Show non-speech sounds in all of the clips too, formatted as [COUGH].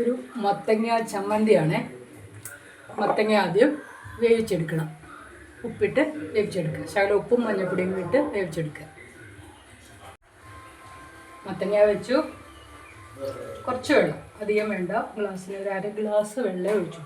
ഒരു മത്തങ്ങ ചമ്മന്തിയാണ്. മത്തങ്ങ ആദ്യം വേവിച്ചെടുക്കണം. ഉപ്പിട്ട് വേവിച്ചെടുക്കുക. ശകല ഉപ്പും മഞ്ഞപ്പൊടിയും ഇട്ട് വേവിച്ചെടുക്കുക. മത്തങ്ങ വെച്ചു. കുറച്ച് വെള്ളം അധികം വേണ്ട. ഗ്ലാസ്സിന് ഒരു അര ഗ്ലാസ് വെള്ളം ഒഴിച്ചു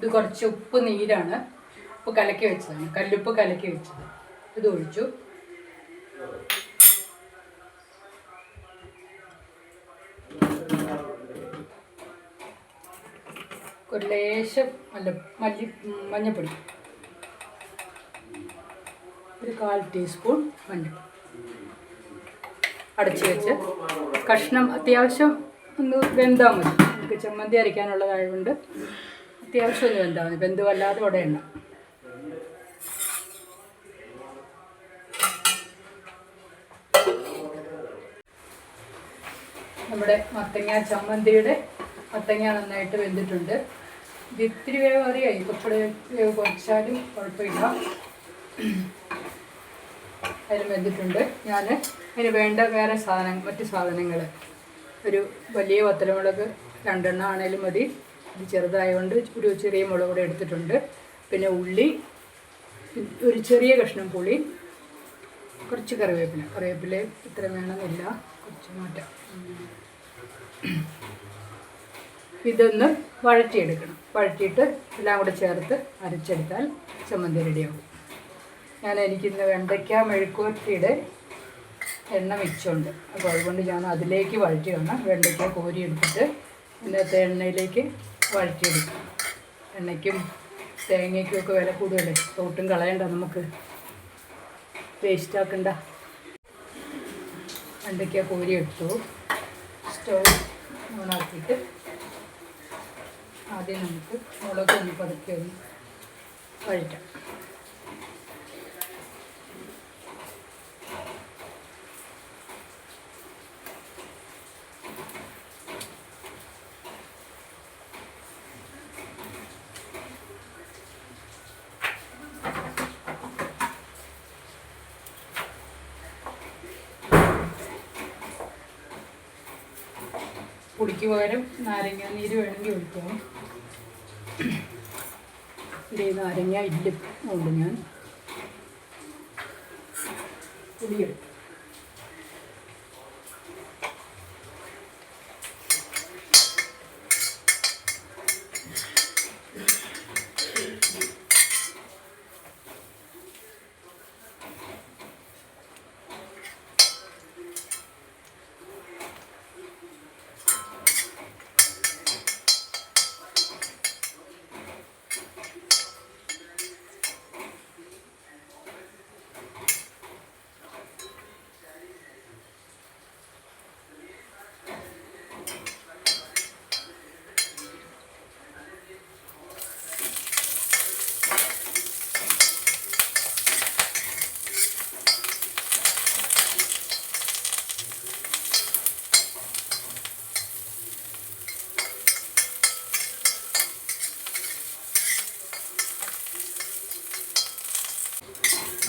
ഇത് കുറച്ച് ഉപ്പ് നീരാണ്. ഉപ്പ് കലക്കി വെച്ചതാണ്. കല്ലുപ്പ് കലക്കി വെച്ചത്. ഇത് ഒഴിച്ചു. ഒരു ലേശം മല്ല മല്ലി മഞ്ഞപ്പൊടി. ഒരു കാൽ ടീസ്പൂൺ മഞ്ഞപ്പൊടി. അടച്ചു വെച്ച്. കഷ്ണം അത്യാവശ്യം ഒന്ന് വെന്താൽ മതി. നമുക്ക് ചമ്മന്തി അരയ്ക്കാനുള്ളതായതുകൊണ്ട് അത്യാവശ്യം എന്താണ് ബന്ധു മതി ഇവിടെ എണ്ണ. നമ്മുടെ മത്തങ്ങ ചമ്മന്തിയുടെ മത്തങ്ങ നന്നായിട്ട് വെന്തിട്ടുണ്ട്. ഇത് ഇത്തിരി വേവ് അറിയായി കുറച്ചുകൂടെ വേവ് കുറച്ചാലും കുഴപ്പമില്ല. അതിൽ വെന്തിട്ടുണ്ട്. ഞാൻ അതിന് വേണ്ട വേറെ സാധനം മറ്റ് സാധനങ്ങൾ. ഒരു വലിയ വത്തലമുളക് രണ്ടെണ്ണം ആണേലും മതി. ഇത് ചെറുതായതുകൊണ്ട് ഒരു ചെറിയ മുളക് കൂടെ എടുത്തിട്ടുണ്ട്. പിന്നെ ഉള്ളി ഒരു ചെറിയ കഷ്ണം പുളി കുറച്ച് കറിവേപ്പില. കറിവേപ്പില ഇത്ര വേണമെന്നില്ല. കുറച്ച് മാറ്റാം. ഇതൊന്ന് വഴറ്റിയെടുക്കണം. വഴറ്റിയിട്ട് എല്ലാം കൂടെ ചേർത്ത് അരച്ചെടുത്താൽ ചമ്മന്തി റെഡിയാവും ഞാൻ എനിക്കിന്ന് വെണ്ടയ്ക്ക മെഴുക്കുവരട്ടിയുടെ എണ്ണ മിച്ചമുണ്ട് അപ്പോൾ അതുകൊണ്ട് ഞാൻ അതിലേക്ക് വഴറ്റിയാണ് വെണ്ടയ്ക്ക കോരി എടുത്തിട്ട് ഇന്നത്തെ എണ്ണയിലേക്ക് വഴറ്റിയെടുക്കും എണ്ണയ്ക്കും തേങ്ങയ്ക്കും ഒക്കെ വില കൂടുതലേ. തോട്ടും കളയണ്ട നമുക്ക്. വേസ്റ്റാക്കണ്ട വെണ്ടയ്ക്ക കോരി എടുത്തു? സ്റ്റവ് ഓണാക്കിയിട്ട് ആദ്യം നമുക്ക് മുളക് ഒന്ന് പതുക്കെ ഒന്ന് വഴറ്റാം. പൊടിക്ക് പകരം നാരങ്ങ നീര് വേണമെങ്കിൽ ഒഴിക്കാം. ഈ നാരങ്ങ ഇല്ല ഉണ്ട് ഞാൻ. പുളിയെടുക്കും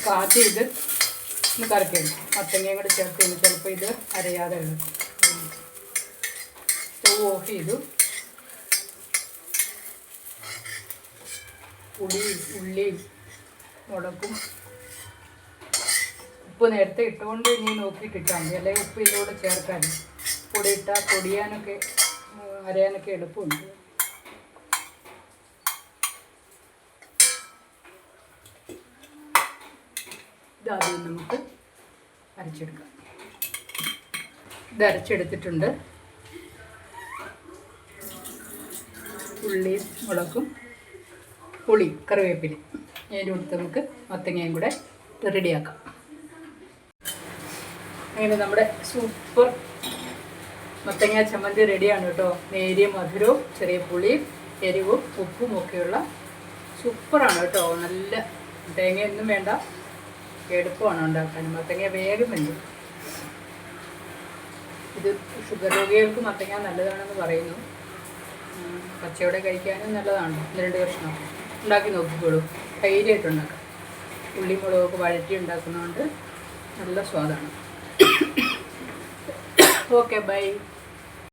അപ്പോൾ ചെയ്ത് ഒന്ന് കറക്കിയെടുക്കും. മത്തങ്ങയും കൂടെ ചേർത്ത് കഴിഞ്ഞ് ചിലപ്പോൾ ഇത് അരയാതെ സ്റ്റവ് ഓഫ് ചെയ്തു. പുളി ഉള്ളിയും മുളകും ഉപ്പ് നേരത്തെ ഇട്ടുകൊണ്ട് ഇനി നോക്കിയിട്ടിട്ടാൽ മതി. അല്ലെങ്കിൽ ഉപ്പ് ഇതിലൂടെ ചേർക്കാൻ പൊടി ഇട്ടാൽ പൊടിയാനൊക്കെ അരയാനൊക്കെ എളുപ്പമുണ്ട്. ഇതാദ്യം നമുക്ക് അരച്ചെടുക്കാം. ഇത് അരച്ചെടുത്തിട്ടുണ്ട്. ഉള്ളിയും മുളകും പുളി കറിവേപ്പില. അതിന്റെ കൊടുത്ത് നമുക്ക് മത്തങ്ങയും കൂടെ റെഡിയാക്കാം. അങ്ങനെ നമ്മുടെ സൂപ്പർ മത്തങ്ങ ചമ്മന്തി റെഡിയാണ് കേട്ടോ. നേരിയ മധുരവും ചെറിയ പുളിയും എരിവും ഉപ്പും ഒക്കെയുള്ള സൂപ്പറാണ് കേട്ടോ. നല്ല തേങ്ങയൊന്നും വേണ്ട. എളുപ്പമാണ് ഉണ്ടാക്കാൻ. മത്തങ്ങ വേഗം ഇത് ഷുഗർ രോഗികൾക്ക് മത്തങ്ങ നല്ലതാണെന്ന് പറയുന്നു. പച്ചയോടെ കഴിക്കാനും നല്ലതാണ്. രണ്ട് കഷ്ണം. ഉണ്ടാക്കി നോക്കിക്കോളൂ. ധൈര്യമായിട്ട് ഉണ്ടാക്കാം. ഉള്ളി മുളകൊക്കെ വഴറ്റി ഉണ്ടാക്കുന്നതുകൊണ്ട് നല്ല സ്വാദാണ്. [COUGHS] Okay bye